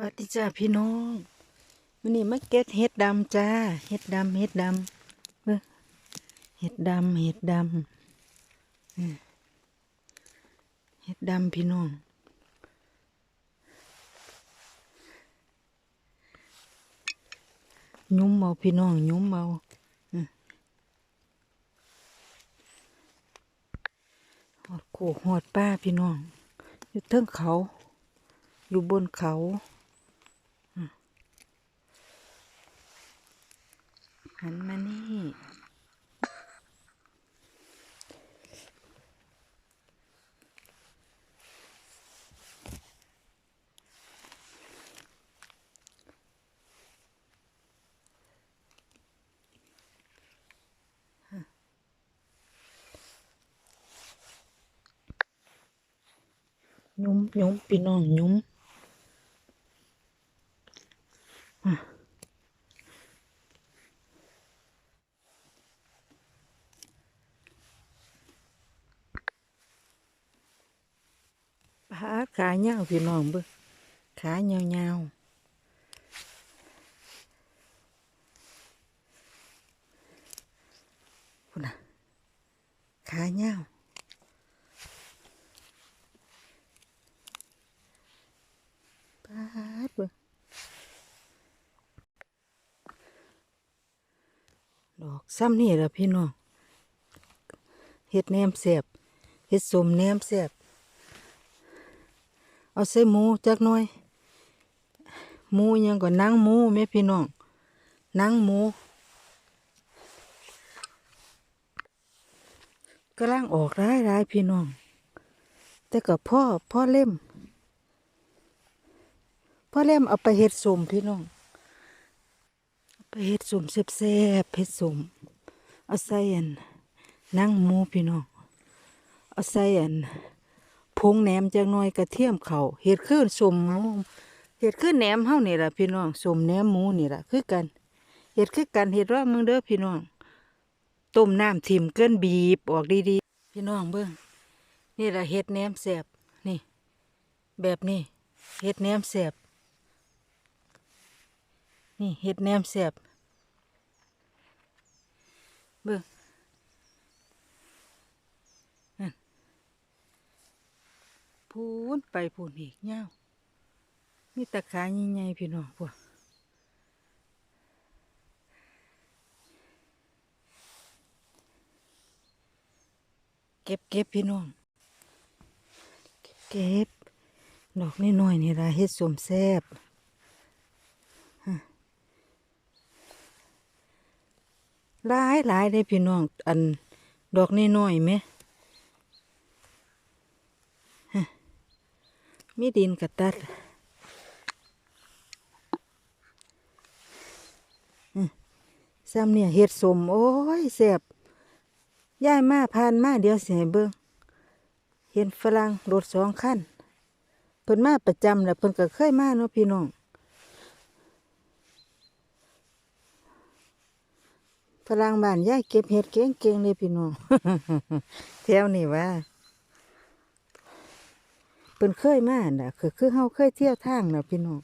วัสดีจ้าพี่น้องวันนี้มาเก็ตเห็ดดำจ้า เห็ดดำเห็ดดำเห็ดดำเห็ดดำเห็ดดำพี่น้องยุ้มเอาพี่น้องยุ้มเอาหอดโขหอดป้าพี่น้อง อยู่เทิงเขา อยู่บนเขาอืม หันมานี่ยุ้มยุ้มพี่น้องยุ้มอะ ขาขาเงาวพี่น้องเบิ่งขาเงาวเงาวคุณน่ะขาเงาวปาดเบิ่งดอกซ้ำนี่ละพี่น้องเฮ็ดแหนมเสียบเฮ็ดสมแหนมเสียบ เอาใส่หมูจักหน่อยหมูยังก็นังหมูแม่พี่น้องนังหมูกำลังออกร้ายร้ายพี่น้อง แต่กับพ่อพ่อเล่ม พ่อเล่มเอาไปเฮ็ดสมพี่น้องเอาไปเฮ็ดสมแซ่บๆเฮ็ดสมเอาใส่อันนั่งหมูพี่น้องเอาใส่อัน งแหนมจักหน่อยกระเทียมเขาเฮ็ดขึ้นสมหมูเฮ็ดขึ้นแหนมเฮานี่ล่ะพี่น้องสมแหนมหมูนี่ล่ะคือกันเฮ็ดคือกันเฮ็ดว่ามึงเด้อพี่น้องต้มน้ำทิ่มเกินบีบออกดีๆ พี่น้องเบิ่งนี่ล่ะเฮ็ดแหนมแซ่บนี่ แบบนี้เฮ็ดแหนมแซ่บนี่เห็ดแหนมแซ่บเบิ่งนั่น พูนไปพูนอีกเงาวมีตะขาใหญ่ๆพี่น้องพวกเก็บเก็บพี่น้อง เก็บเก็บดอกน้อยนี่ละเฮ็ดสมแซบหลายหลายเลยพี่น้อง อันดอกน้อยไหมฮะ มีดินกระตัดอืมซ้ำเนี่ยเห็ดสมโอ้ยแสบย่ายมาผ่านมาเดี๋ยวเสียเบิ่งเห็นฝรั่งรถสองคันเพิ่นมาประจำแหละเพิ่นก็เคยมาเนาะพี่น้องฝรั่งบ้านย่ายเก็บเห็ดเก่งๆเลยพี่น้องแถวนี่ว่า พิ่นเคยมาน่ะคือคือเฮาเคยเที่ยวทางน่ะพี่น้อง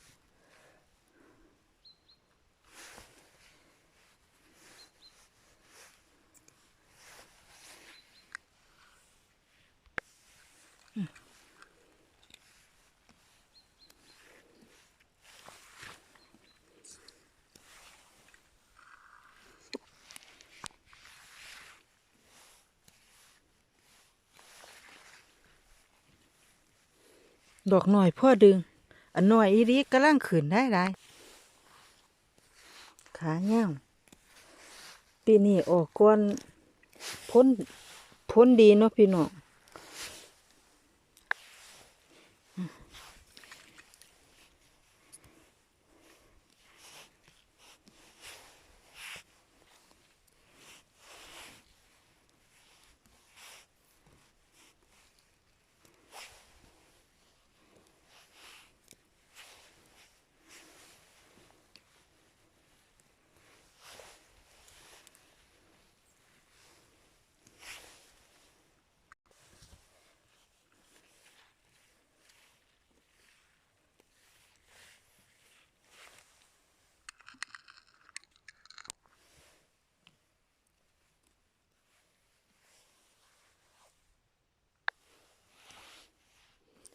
ดอกหน่อยพ่อดึง อันหน่อยอีรีกำลังขืนได้ไรขาเงี้ยวปีนี้ออกก้อนพ้นพ้นดีเนาะพี่น้อง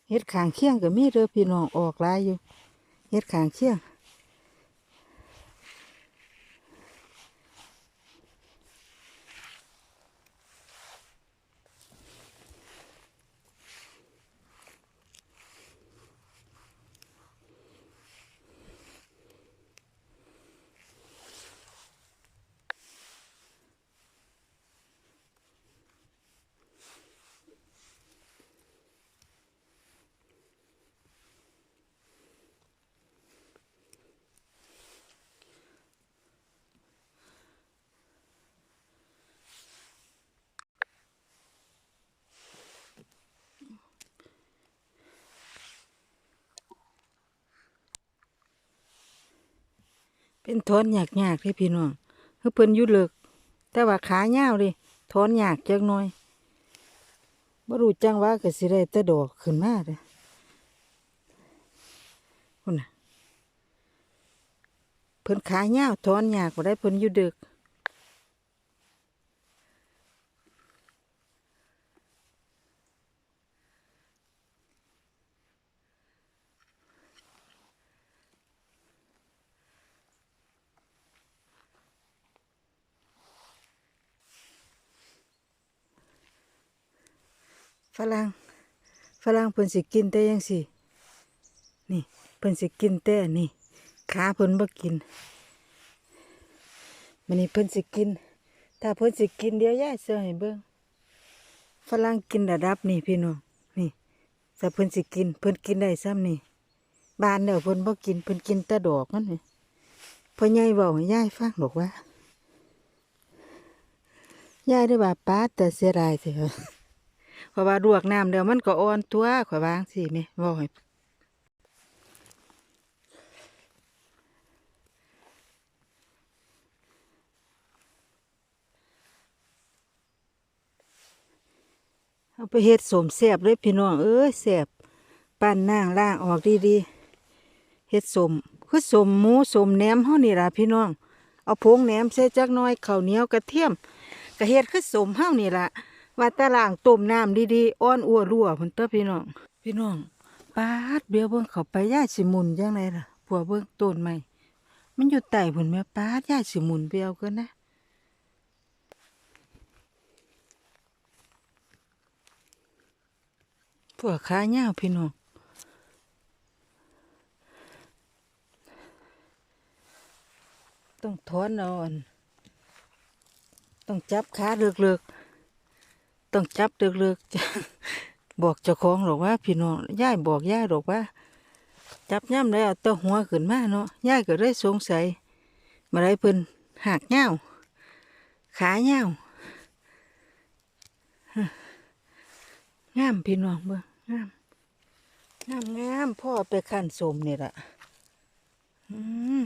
เฮ็ดขางเคียงก็มีเด้อพี่น้องออกลายอยู่เฮ็ดขางเคียง เป็นถอนยากยากเลยพี่น้องคือเพิ่นยุดเลิกแต่ว่าขายาวเลยถอนยากจักหน่อยบ่รู้จังว่าก็สิได้แต่ดอกขึ้นมาเด้อคุณนน่ะเพิ่นขายาวถอนยากบ่ได้เพิ่นยุดเลิก ฝรั่งฝรั่งเพิ่นสิกินแต่ยังสินี่เพิ่นสิกินแต่นี่ขาเพิ่นบ่กินมันนี่เพิ่นสิกิน ถ้าเพิ่นสิกินเดี๋ยวยายเสิร์ฟให้เบิ่งฝรั่งกินระดับนี่พี่น้องนี่ถ้าเพิ่นสิกิน เพิ่นกินได้ซ้ำนี่บ้านแล้วเพิ่นบ่กินเพิ่นกินแต่ดอกมันนี่พ่อใหญ่เว้าให้ยายฟังบอกว่ายายได้ว่าป้าแต่เสียดายเถอะ เพราะว่าลวกน้ำเดี๋ยวมันก็อ่อนตัวข่อยวางสิแม่บอกให้เอาไปเฮ็ดสมแสบเลยพี่น้องเอ้ยแสบปั้นนางล่างออกดีๆเฮ็ดสมคือสมหมูสมแหนมเฮานี่ล่ะพี่น้อง เอาผงแหนมใส่จักน้อยข้าวเหนียวกระเทียมกระเฮ็ดคือสมเฮานี่ล่ะ ว่าตะล่างต้มน้ำดีๆอ้อนอัวรั่วพุ่นเต้อพี่น้อง พี่น้องปาดเบี้ยวเบิ่งเขาไปย่าสิมุนจังไดล่ะผัวเบิ่งต้นไม้มันอยู่ใต้พุ่นแม่ปาดย่าสิมุนเบี้ยวกันนะพวกขาเหย้าพี่น้องต้องถอนเอน ต้องจับขาเลือกๆ ต้องจับเลือกๆบอกเจ้าของหรอกว่า พี่น้องย่ายบอกย่ายหรอกว่า จับย่ำแล้วตัวหัวขึ้นมาเนาะย่ายก็เลยสงสัยมาได้เพิ่นหักเงาขาเงางามพี่น้องเบิ่งงามงามงามพ่อไปขันสมนี่ล่ะอืม